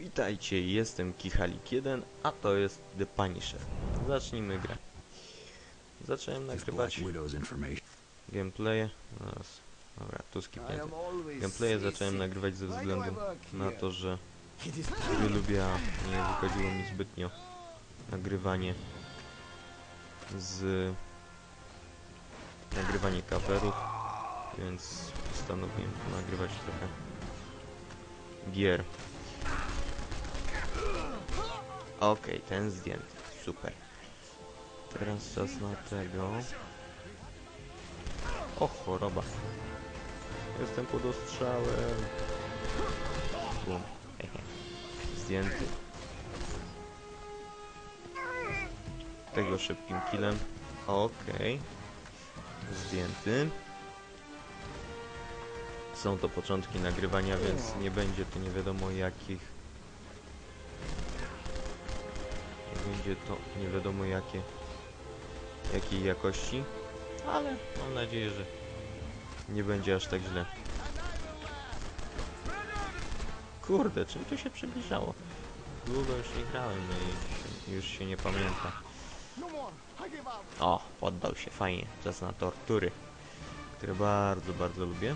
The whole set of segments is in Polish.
Witajcie, jestem Kichalik1, a to jest The Punisher. Zacznijmy grę. Zacząłem nagrywać gameplaye. Zaraz. Dobra, tu skipnięte. Gameplaye zacząłem nagrywać ze względu na to, że nie lubię, a nie wychodziło mi zbytnio nagrywanie z nagrywanie coverów, więc postanowiłem nagrywać trochę gier. Okej, ten zdjęty, super. Teraz czas na tego. O, choroba. Jestem pod ostrzałem. Bum. Zdjęty. Tego szybkim killem. Okej. Zdjęty. Są to początki nagrywania, więc nie będzie to nie wiadomo jakich. Będzie to nie wiadomo jakie. Jakiej jakości. Ale mam nadzieję, że nie będzie aż tak źle. Kurde, czym tu się przybliżało? Długo już nie grałem, no i już się nie pamięta. O, poddał się, fajnie. Czas na tortury, które bardzo, bardzo lubię.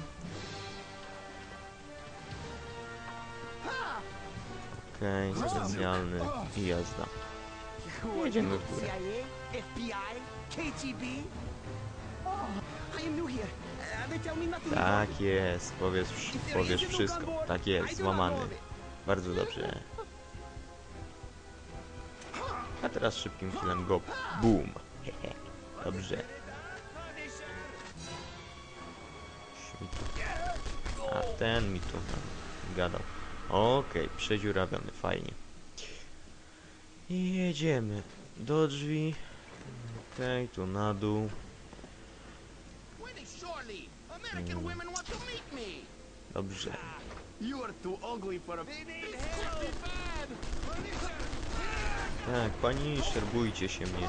Okej, specjalny i jazda. Jedziemy w górę. KGB. Oh. Tak jest, powiesz, powiesz wszystko. Tak jest, złamany. Bardzo dobrze. A teraz szybkim chwilem go boom. Hehe. Dobrze. A ten mi tu gadał. Okej, przedziurawiony, fajnie. I jedziemy do drzwi. Okej, tu na dół. Me. Dobrze. You are too ugly for a. Tak, pani szerbujcie się mnie.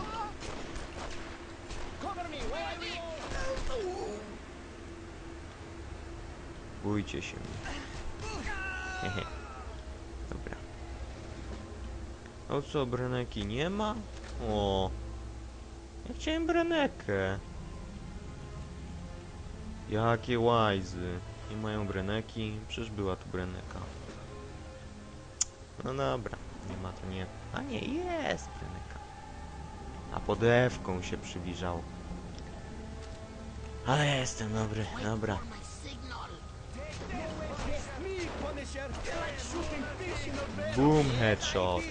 Bójcie się mnie. Hehe. Dobra. O co, Breneki nie ma? O. Ja chciałem Brenekę. Jakie łajzy. Nie mają Breneki. Przecież była tu Breneka. No dobra. Nie ma to nie. A nie, jest Breneka. A podewką się przybliżało. Ale jestem dobry. Dobra. Boom headshot.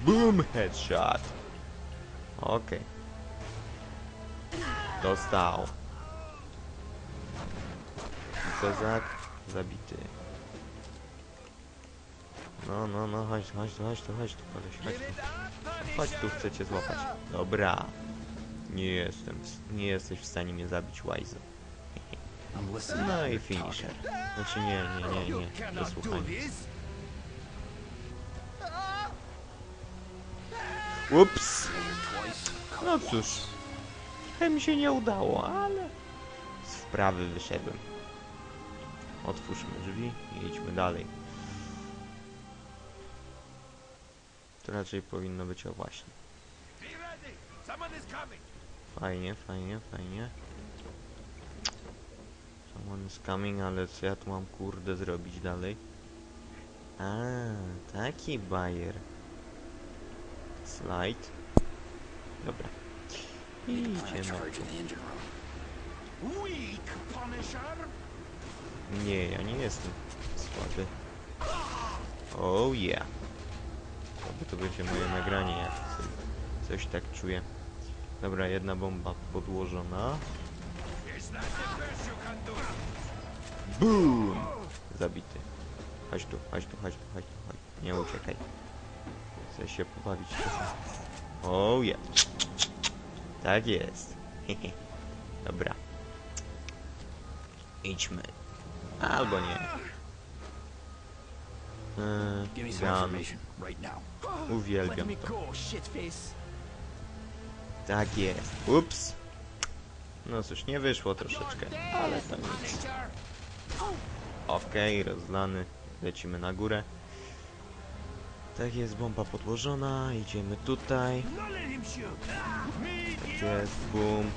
Boom headshot. Okej. Dostał. I Kozak zabity. No, no, no, chodź, chodź, chodź tu, chodź tu, koleś, chodź tu. Chodź tu, chcę cię złapać. Dobra. Nie jestem, nie jesteś w stanie mnie zabić, Wise. No i finisher. Znaczy nie, nie, nie, nie. this. Ups. No cóż, trochę mi się nie udało, ale z wprawy wyszedłem. Otwórzmy drzwi i idźmy dalej. To raczej powinno być o właśnie. Fajnie, fajnie, fajnie. Someone is coming, ale co ja tu mam kurde zrobić dalej? A, taki bajer. Slide. Dobra. I idziemy. Nie, ja nie jestem słaby. Oh yeah. Oby to będzie moje nagranie, jak coś- coś tak czuję. Dobra, jedna bomba podłożona. Boom! Zabity. Chodź tu, chodź tu, chodź tu, chodź tu, chodź. Nie uciekaj. Chcę się pobawić. Oh yeah. Tak jest. Dobra. Idźmy. Albo nie. Eee, Uwielbiam to. Tak jest. Ups. No cóż, nie wyszło troszeczkę, ale to nic. Okej, rozlany. Lecimy na górę. Tak jest, bomba podłożona, idziemy tutaj. Tak jest, boom.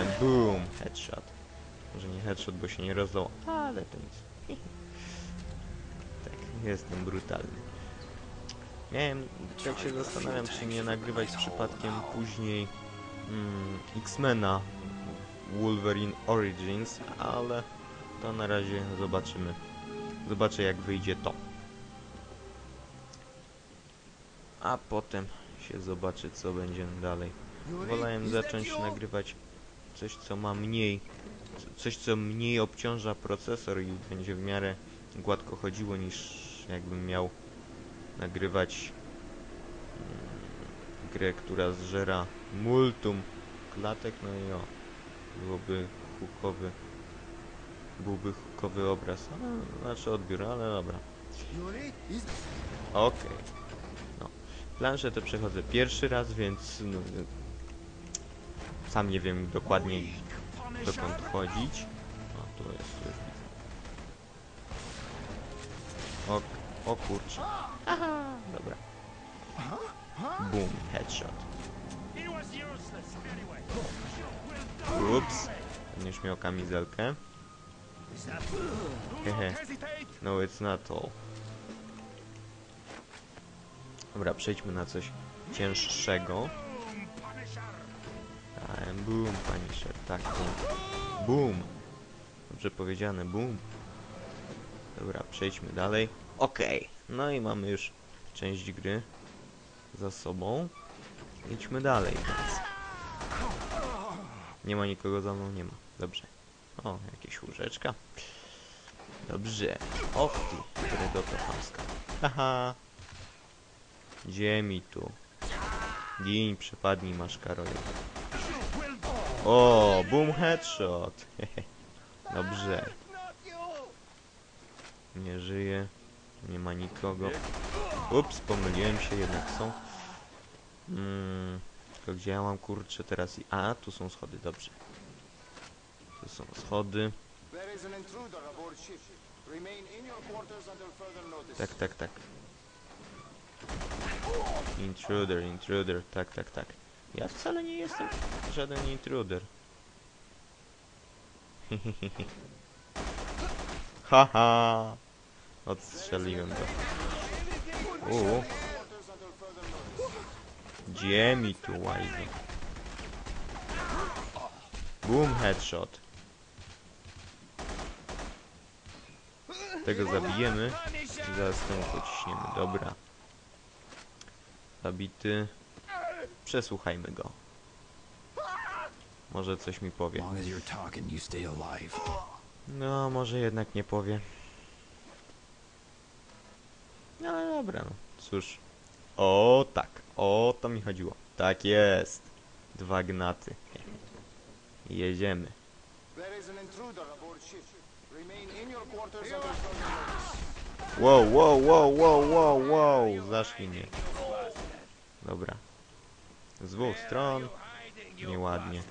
And boom, headshot. Może nie headshot, bo się nie rozdał, ale to nic. tak, jestem brutalny. Miałem, tak się zastanawiam, czy nie nagrywać przypadkiem później mm, X-Mena Wolverine Origins, ale to na razie zobaczymy. Zobaczę jak wyjdzie to. A potem się zobaczy co będzie dalej. Wolałem zacząć nagrywać coś co ma mniej co- coś co mniej obciąża procesor i będzie w miarę gładko chodziło niż jakbym miał nagrywać mm, grę, która zżera multum klatek, no i o, byłoby hukowy byłby hukowy obraz, ale, znaczy odbiór, ale dobra. Okej. No. Planszę te przechodzę pierwszy raz, więc no, sam nie wiem dokładnie dokąd chodzić. O, tu jest, tu. O, o kurczę. Aha, dobra. Boom, headshot. Ups. Będziesz miał kamizelkę. No it's not all. Dobra, przejdźmy na coś cięższego. Boom, Punisher. Tak, boom, boom. Dobrze powiedziane, boom. Dobra, przejdźmy dalej. Okej, no i mamy już część gry za sobą. Idźmy dalej. Nie ma nikogo za mną, nie ma. Dobrze. O, jakieś łóżeczka. Dobrze. Och ty, kredoto chamska. Haha. Ziemi tu. Gin, przepadnij, masz Karolę. O, boom headshot. Dobrze. Nie żyje. Nie ma nikogo. Ups, pomyliłem się, jednak są. Mm, tylko gdzie ja mam kurczę teraz i... A, tu są schody, dobrze. Są schody. Tak, tak, tak. Intruder, intruder, tak, tak, tak. Ja wcale nie jestem żaden intruder. Haha! Odstrzeliłem to. Uuu. Gdzie mi tu łajzy? Boom headshot. Tego zabijemy i zaraz temu pociśniemy. Dobra. Zabity. Przesłuchajmy go. Może coś mi powie. No, może jednak nie powie. No ale dobra, no. Cóż. O tak, o to mi chodziło. Tak jest. Dwa gnaty. Jedziemy. Wow, wow, wow, wow, wow, wow. Zaszli mnie. Dobra. Z dwóch stron. Nieładnie.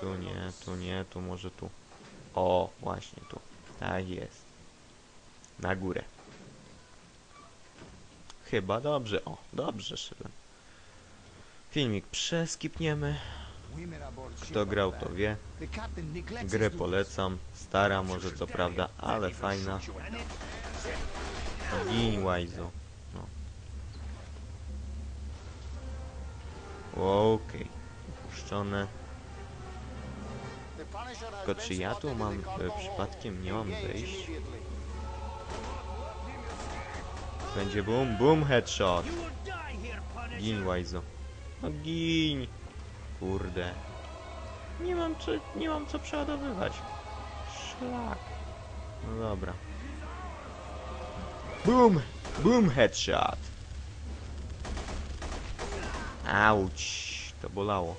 Tu nie, tu nie, tu może tu. O, właśnie tu. Tak jest. Na górę. Chyba dobrze. O, dobrze szedłem. Filmik przeskipniemy. Kto grał to wie. Grę polecam. Stara może co prawda, ale fajna. Gin Wajzo. No. Okej. Opuszczone. Punisher has Tylko czy ja tu mam e, przypadkiem nie mam wejść? Będzie boom, boom, headshot. Gin Wajzo. No gin. Kurde. Nie mam czy, nie mam co przeładowywać. Szlak. No dobra. Boom! Boom headshot. Auć. To bolało.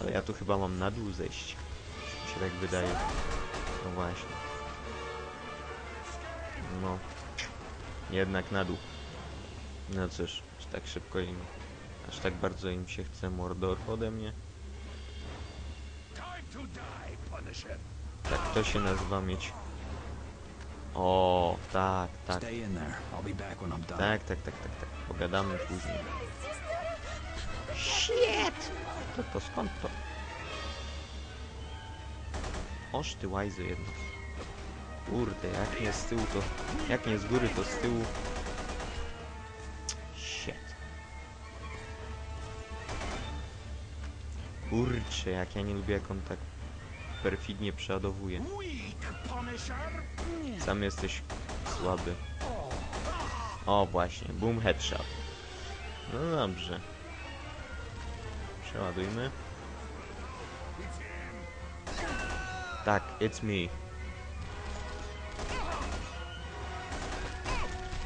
Ale ja tu chyba mam na dół zejść. Mi się tak wydaje. No właśnie. No. Jednak na dół. No cóż, tak szybko im... Aż tak bardzo im się chce mordor ode mnie. Tak to się nazywa mieć O, tak, tak. Tak, tak, tak, tak, tak. Pogadamy później. Shit! To to skąd to? Oż ty łajzo jedno. Kurde, jak nie z tyłu to... Jak nie z góry to z tyłu. Kurczę, jak ja nie lubię jak on tak perfidnie przeładowuje. Sam jesteś słaby. O właśnie, boom headshot. No dobrze. Przeładujmy. Tak, it's me.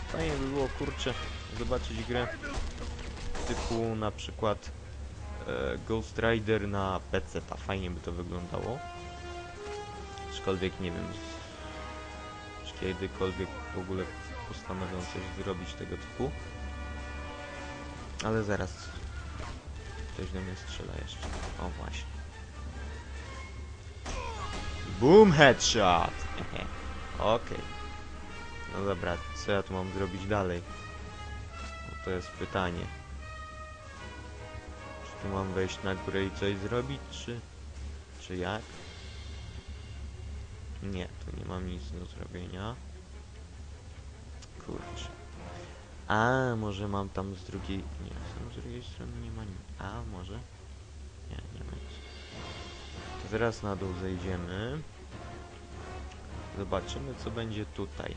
Fajnie by było, kurczę, zobaczyć grę typu na przykład Ghost Rider na PC, ta fajnie by to wyglądało. Aczkolwiek nie wiem, czy kiedykolwiek w ogóle postanowią coś zrobić tego typu. Ale zaraz ktoś do mnie strzela jeszcze. O właśnie. Boom headshot! Okej. No dobra, co ja tu mam zrobić dalej? No to jest pytanie. Tu mam wejść na górę i coś zrobić, czy... czy jak? Nie, tu nie mam nic do zrobienia. Kurczę. A, może mam tam z drugiej... Nie, tam z drugiej strony nie ma nic. A, może? Nie, nie ma nic. To teraz na dół zejdziemy. Zobaczymy, co będzie tutaj.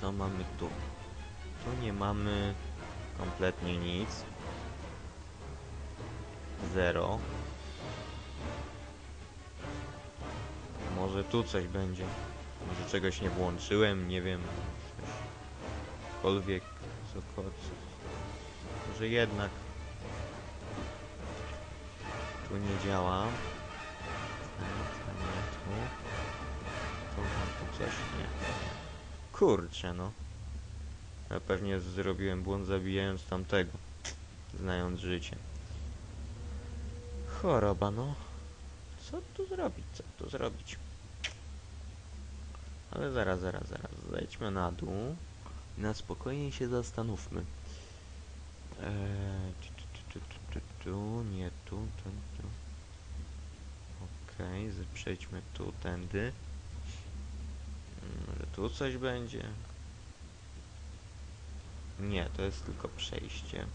Co mamy tu? Tu nie mamy kompletnie nic. Zero. Może tu coś będzie. Może czegoś nie włączyłem, nie wiem. Cokolwiek, cokolwiek. Może jednak tu nie działa. Nie, tu. Tu tu coś, nie. Kurczę, no. Ja pewnie zrobiłem błąd zabijając tamtego. Znając życie. Choroba, no. Co tu zrobić? Co tu zrobić? Ale zaraz, zaraz, zaraz. Zejdźmy na dół. i Na spokojnie się zastanówmy. Eee, tu, tu, tu, tu, tu, nie tu, tu, tu. Okej, okay, przejdźmy tu, tędy. Mm, Może tu coś będzie? Nie, to jest tylko przejście.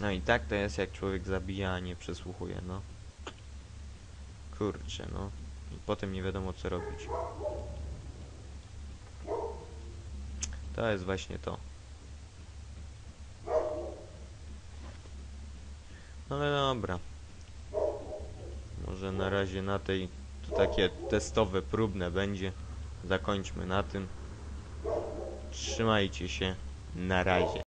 No i tak to jest jak człowiek zabija, a nie przesłuchuje, no. Kurczę, no. I potem nie wiadomo co robić. To jest właśnie to. No ale dobra. Może na razie na tej to takie testowe, próbne będzie. Zakończmy na tym. Trzymajcie się. Na razie.